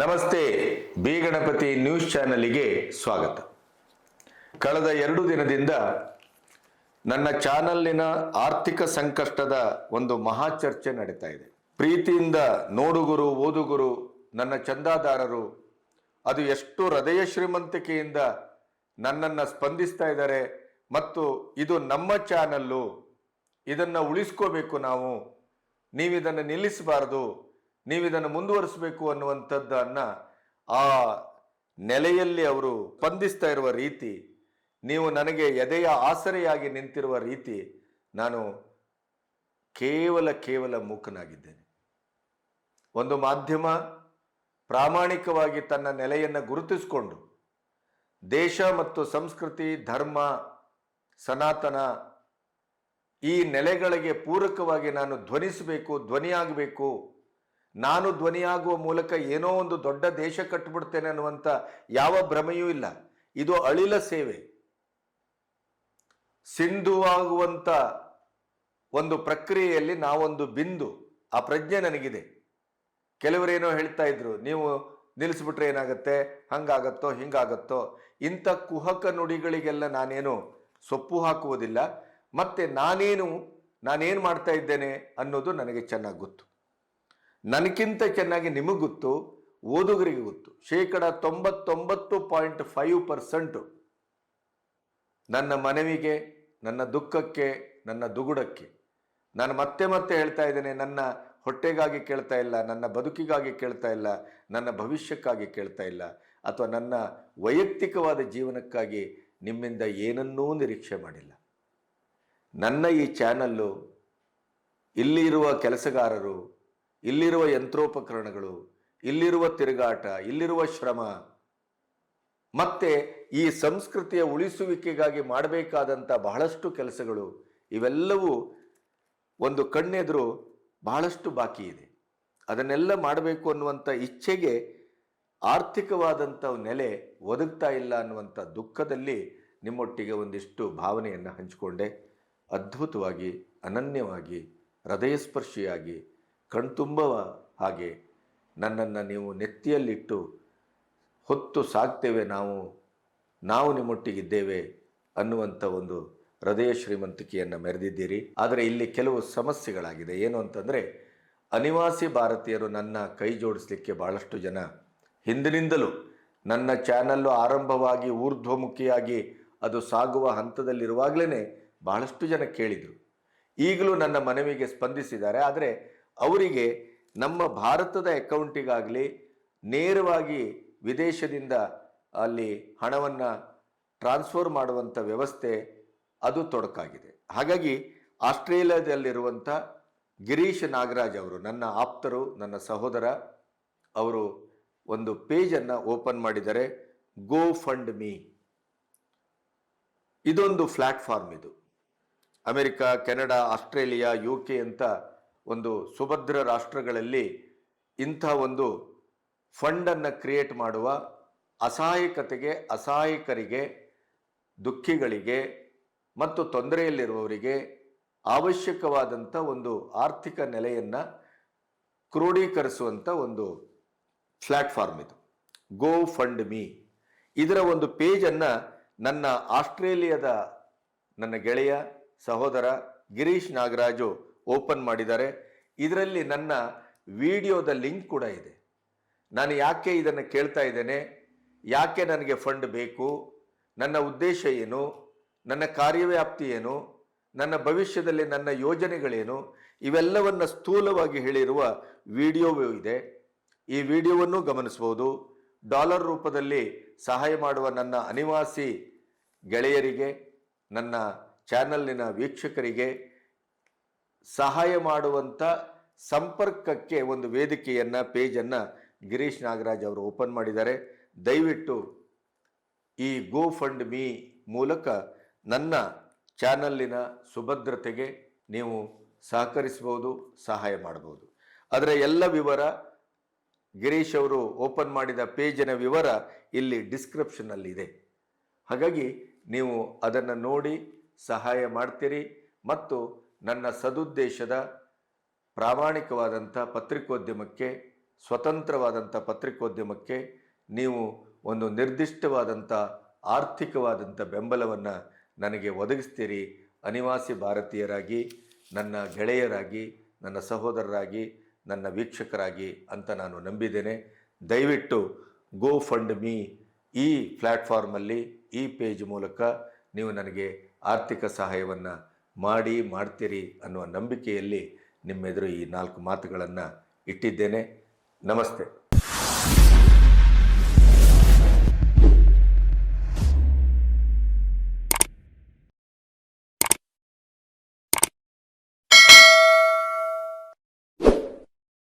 ನಮಸ್ತೆ, B Ganapati news ಚಾನಲಿಗೆ ಸ್ವಾಗತ. ಕಳೆದ ಎರಡು ದಿನದಿಂದ ನನ್ನ ಚಾನಲ್ಲಿನ ಆರ್ಥಿಕ ಸಂಕಷ್ಟದ ಒಂದು ಮಹಾ ಚರ್ಚೆ ನಡೀತಾ ಇದೆ. ಪ್ರೀತಿಯಿಂದ ನೋಡುಗರು, ಓದುಗರು, ನನ್ನ ಚಂದಾದಾರರು, ಅದು ಎಷ್ಟು ಹೃದಯ ಶ್ರೀಮಂತಿಕೆಯಿಂದ ನನ್ನನ್ನು ಸ್ಪಂದಿಸ್ತಾ ಇದ್ದಾರೆ ಮತ್ತು ಇದು ನಮ್ಮ ಚಾನಲ್ಲು, ಇದನ್ನು ಉಳಿಸ್ಕೋಬೇಕು ನಾವು, ನೀವಿದನ್ನು ನಿಲ್ಲಿಸಬಾರದು ನೀವಿದನ್ನು ಮುಂದುವರಿಸಬೇಕು ಅನ್ನುವಂಥದ್ದನ್ನ ಆ ನೆಲೆಯಲ್ಲಿ ಅವರು ಸ್ಪಂದಿಸ್ತಾ ಇರುವ ರೀತಿ, ನೀವು ನನಗೆ ಎದೆಯ ಆಸರೆಯಾಗಿ ನಿಂತಿರುವ ರೀತಿ ನಾನು ಕೇವಲ ಕೇವಲ ಮೂಕನಾಗಿದ್ದೇನೆ. ಒಂದು ಮಾಧ್ಯಮ ಪ್ರಾಮಾಣಿಕವಾಗಿ ತನ್ನ ನೆಲೆಯನ್ನು ಗುರುತಿಸಿಕೊಂಡು ದೇಶ ಮತ್ತು ಸಂಸ್ಕೃತಿ, ಧರ್ಮ, ಸನಾತನ ಈ ನೆಲೆಗಳಿಗೆ ಪೂರಕವಾಗಿ ನಾನು ಧ್ವನಿಸಬೇಕು, ಧ್ವನಿಯಾಗಬೇಕು ನಾನು ಧ್ವನಿಯಾಗುವ ಮೂಲಕ ಏನೋ ಒಂದು ದೊಡ್ಡ ದೇಶ ಕಟ್ಟಿಬಿಡ್ತೇನೆ ಅನ್ನುವಂಥ ಯಾವ ಭ್ರಮೆಯೂ ಇಲ್ಲ. ಇದು ಅಳಿಲ ಸೇವೆ. ಸಿಂಧುವಾಗುವಂಥ ಒಂದು ಪ್ರಕ್ರಿಯೆಯಲ್ಲಿ ನಾವೊಂದು ಬಿಂದು, ಆ ಪ್ರಜ್ಞೆ ನನಗಿದೆ. ಕೆಲವರೇನೋ ಹೇಳ್ತಾ ಇದ್ರು, ನೀವು ನಿಲ್ಲಿಸ್ಬಿಟ್ರೆ ಏನಾಗುತ್ತೆ? ಹಂಗಾಗತ್ತೋ, ಹಿಂಗಾಗತ್ತೋ? ಇಂಥ ಕುಹಕ ನುಡಿಗಳಿಗೆಲ್ಲ ನಾನೇನು ಸೊಪ್ಪು ಹಾಕುವುದಿಲ್ಲ. ಮತ್ತೆ ನಾನೇನು ನಾನೇನು ಮಾಡ್ತಾ ಇದ್ದೇನೆ ಅನ್ನೋದು ನನಗೆ ಚೆನ್ನಾಗಿ ಗೊತ್ತು. ನನಗಿಂತ ಚೆನ್ನಾಗಿ ನಿಮಗೆ ಗೊತ್ತು, ಓದುಗರಿಗೆ ಗೊತ್ತು. ಶೇಕಡ ತೊಂಬತ್ತೊಂಬತ್ತು ಪಾಯಿಂಟ್ ಫೈವ್ ಪರ್ಸೆಂಟು ನನ್ನ ಮನವಿಗೆ, ನನ್ನ ದುಃಖಕ್ಕೆ, ನನ್ನ ದುಗುಡಕ್ಕೆ. ನಾನು ಮತ್ತೆ ಮತ್ತೆ ಹೇಳ್ತಾ ಇದ್ದೇನೆ, ನನ್ನ ಹೊಟ್ಟೆಗಾಗಿ ಕೇಳ್ತಾ ಇಲ್ಲ, ನನ್ನ ಬದುಕಿಗಾಗಿ ಕೇಳ್ತಾ ಇಲ್ಲ, ನನ್ನ ಭವಿಷ್ಯಕ್ಕಾಗಿ ಕೇಳ್ತಾ ಇಲ್ಲ, ಅಥವಾ ನನ್ನ ವೈಯಕ್ತಿಕವಾದ ಜೀವನಕ್ಕಾಗಿ ನಿಮ್ಮಿಂದ ಏನನ್ನೂ ನಿರೀಕ್ಷೆ ಮಾಡಿಲ್ಲ. ನನ್ನ ಈ ಚಾನಲ್ಲು, ಇಲ್ಲಿರುವ ಕೆಲಸಗಾರರು ಇಲ್ಲಿರುವ ಯಂತ್ರೋಪಕರಣಗಳು, ಇಲ್ಲಿರುವ ತಿರುಗಾಟ, ಇಲ್ಲಿರುವ ಶ್ರಮ, ಮತ್ತೆ ಈ ಸಂಸ್ಕೃತಿಯ ಉಳಿಸುವಿಕೆಗಾಗಿ ಮಾಡಬೇಕಾದಂಥ ಬಹಳಷ್ಟು ಕೆಲಸಗಳು, ಇವೆಲ್ಲವೂ ಒಂದು ಕಣ್ಣೆದುರು ಬಹಳಷ್ಟು ಬಾಕಿ ಇದೆ. ಅದನ್ನೆಲ್ಲ ಮಾಡಬೇಕು ಅನ್ನುವಂಥ ಇಚ್ಛೆಗೆ ಆರ್ಥಿಕವಾದಂಥ ನೆಲೆ ಒದಗ್ತಾ ಇಲ್ಲ ಅನ್ನುವಂಥ ದುಃಖದಲ್ಲಿ ನಿಮ್ಮೊಟ್ಟಿಗೆ ಒಂದಿಷ್ಟು ಭಾವನೆಯನ್ನು ಹಂಚಿಕೊಂಡೆ. ಅದ್ಭುತವಾಗಿ, ಅನನ್ಯವಾಗಿ, ಹೃದಯಸ್ಪರ್ಶಿಯಾಗಿ ಕಣ್ತುಂಬ ಹಾಗೆ ನನ್ನನ್ನು ನೀವು ನೆತ್ತಿಯಲ್ಲಿಟ್ಟು ಹೊತ್ತು ಸಾಕ್ತೇವೆ ನಾವು ನಾವು ನಿಮ್ಮೊಟ್ಟಿಗಿದ್ದೇವೆ ಅನ್ನುವಂಥ ಒಂದು ಹೃದಯ ಶ್ರೀಮಂತಿಕೆಯನ್ನು ಮೆರೆದಿದ್ದೀರಿ. ಆದರೆ ಇಲ್ಲಿ ಕೆಲವು ಸಮಸ್ಯೆಗಳಾಗಿದೆ. ಏನು ಅಂತಂದರೆ, ಅನಿವಾಸಿ ಭಾರತೀಯರು ನನ್ನ ಕೈ ಜೋಡಿಸಲಿಕ್ಕೆ ಭಾಳಷ್ಟು ಜನ ಹಿಂದಿನಿಂದಲೂ ನನ್ನ ಚಾನಲ್ಲು ಆರಂಭವಾಗಿ ಊರ್ಧ್ವಮುಖಿಯಾಗಿ ಅದು ಸಾಗುವ ಹಂತದಲ್ಲಿರುವಾಗಲೇ ಬಹಳಷ್ಟು ಜನ ಕೇಳಿದರು. ಈಗಲೂ ನನ್ನ ಮನವಿಗೆ ಸ್ಪಂದಿಸಿದ್ದಾರೆ. ಆದರೆ ಅವರಿಗೆ ನಮ್ಮ ಭಾರತದ ಅಕೌಂಟಿಗಾಗಲಿ ನೇರವಾಗಿ ವಿದೇಶದಿಂದ ಅಲ್ಲಿ ಹಣವನ್ನು ಟ್ರಾನ್ಸ್ಫರ್ ಮಾಡುವಂಥ ವ್ಯವಸ್ಥೆ ಅದು ತೊಡಕಾಗಿದೆ. ಹಾಗಾಗಿ ಆಸ್ಟ್ರೇಲಿಯಾದಲ್ಲಿರುವಂಥ ಗಿರೀಶ್ ನಾಗರಾಜ್ ಅವರು, ನನ್ನ ಆಪ್ತರು, ನನ್ನ ಸಹೋದರ, ಅವರು ಒಂದು ಪೇಜನ್ನು ಓಪನ್ ಮಾಡಿದ್ದಾರೆ ಗೋ ಫಂಡ್ ಮೀ. ಇದೊಂದು ಪ್ಲ್ಯಾಟ್ಫಾರ್ಮ್ ಇದು. America, Canada, Australia, U K ಅಂತ ಒಂದು ಸುಭದ್ರ ರಾಷ್ಟ್ರಗಳಲ್ಲಿ ಇಂಥ ಒಂದು ಫಂಡನ್ನು ಕ್ರಿಯೇಟ್ ಮಾಡುವ ಅಸಹಾಯಕತೆಗೆ, ಅಸಹಾಯಕರಿಗೆ, ದುಃಖಿಗಳಿಗೆ ಮತ್ತು ತೊಂದರೆಯಲ್ಲಿರುವವರಿಗೆ ಅವಶ್ಯಕವಾದಂಥ ಒಂದು ಆರ್ಥಿಕ ನೆಲೆಯನ್ನು ಕ್ರೋಢೀಕರಿಸುವಂಥ ಒಂದು ಪ್ಲ್ಯಾಟ್ಫಾರ್ಮ್ ಇದು. ಗೋ ಫಂಡ್ ಮೀ ಇದರ ಒಂದು ಪೇಜನ್ನು ನನ್ನ ಆಸ್ಟ್ರೇಲಿಯಾದ ನನ್ನ ಗೆಳೆಯ ಸಹೋದರ ಗಿರೀಶ್ ನಾಗರಾಜು ಓಪನ್ ಮಾಡಿದ್ದಾರೆ. ಇದರಲ್ಲಿ ನನ್ನ ವಿಡಿಯೋದ ಲಿಂಕ್ ಕೂಡ ಇದೆ. ನಾನು ಯಾಕೆ ಇದನ್ನು ಕೇಳ್ತಾ ಇದ್ದೇನೆ, ಯಾಕೆ ನನಗೆ ಫಂಡ್ ಬೇಕು, ನನ್ನ ಉದ್ದೇಶ ಏನು, ನನ್ನ ಕಾರ್ಯವ್ಯಾಪ್ತಿ ಏನು, ನನ್ನ ಭವಿಷ್ಯದಲ್ಲಿ ನನ್ನ ಯೋಜನೆಗಳೇನು, ಇವೆಲ್ಲವನ್ನು ಸ್ಥೂಲವಾಗಿ ಹೇಳಿರುವ ವಿಡಿಯೋವೂ ಇದೆ. ಈ ವಿಡಿಯೋವನ್ನು ಗಮನಿಸಬಹುದು. ಡಾಲರ್ ರೂಪದಲ್ಲಿ ಸಹಾಯ ಮಾಡುವ ನನ್ನ ಅನಿವಾಸಿ ಗೆಳೆಯರಿಗೆ, ನನ್ನ ಚಾನಲ್ನಿನ ವೀಕ್ಷಕರಿಗೆ ಸಹಾಯ ಮಾಡುವಂಥ ಸಂಪರ್ಕಕ್ಕೆ ಒಂದು ವೇದಿಕೆಯನ್ನು, ಪೇಜನ್ನು ಗಿರೀಶ್ ನಾಗರಾಜ್ ಅವರು ಓಪನ್ ಮಾಡಿದ್ದಾರೆ. ದಯವಿಟ್ಟು ಈ ಗೋ ಫಂಡ್ ಮೀ ಮೂಲಕ ನನ್ನ ಚಾನಲ್ಲಿನ ಸುಭದ್ರತೆಗೆ ನೀವು ಸಹಕರಿಸಬಹುದು, ಸಹಾಯ ಮಾಡಬಹುದು. ಅದರ ಎಲ್ಲ ವಿವರ ಗಿರೀಶ್ ಅವರು ಓಪನ್ ಮಾಡಿದ ಪೇಜಿನ ವಿವರ ಇಲ್ಲಿ ಡಿಸ್ಕ್ರಿಪ್ಷನ್ನಲ್ಲಿದೆ ಹಾಗಾಗಿ ನೀವು ಅದನ್ನು ನೋಡಿ ಸಹಾಯ ಮಾಡ್ತೀರಿ ಮತ್ತು ನನ್ನ ಸದುದ್ದೇಶದ ಪ್ರಾಮಾಣಿಕವಾದಂಥ ಪತ್ರಿಕೋದ್ಯಮಕ್ಕೆ, ಸ್ವತಂತ್ರವಾದಂಥ ಪತ್ರಿಕೋದ್ಯಮಕ್ಕೆ ನೀವು ಒಂದು ನಿರ್ದಿಷ್ಟವಾದಂಥ ಆರ್ಥಿಕವಾದಂಥ ಬೆಂಬಲವನ್ನು ನನಗೆ ಒದಗಿಸ್ತೀರಿ. ಅನಿವಾಸಿ ಭಾರತೀಯರಾಗಿ, ನನ್ನ ಗೆಳೆಯರಾಗಿ, ನನ್ನ ಸಹೋದರರಾಗಿ, ನನ್ನ ವೀಕ್ಷಕರಾಗಿ ಅಂತ ನಾನು ನಂಬಿದ್ದೇನೆ. ದಯವಿಟ್ಟು ಗೋ ಫಂಡ್ ಮೀ ಈ ಪ್ಲ್ಯಾಟ್ಫಾರ್ಮಲ್ಲಿ ಈ ಪೇಜ್ ಮೂಲಕ ನೀವು ನನಗೆ ಆರ್ಥಿಕ ಸಹಾಯವನ್ನು ಮಾಡಿ ಮಾಡ್ತೀರಿ ಅನ್ನುವ ನಂಬಿಕೆಯಲ್ಲಿ ನಿಮ್ಮೆದುರು ಈ ನಾಲ್ಕು ಮಾತುಗಳನ್ನು ಇಟ್ಟಿದ್ದೇನೆ. ನಮಸ್ತೆ.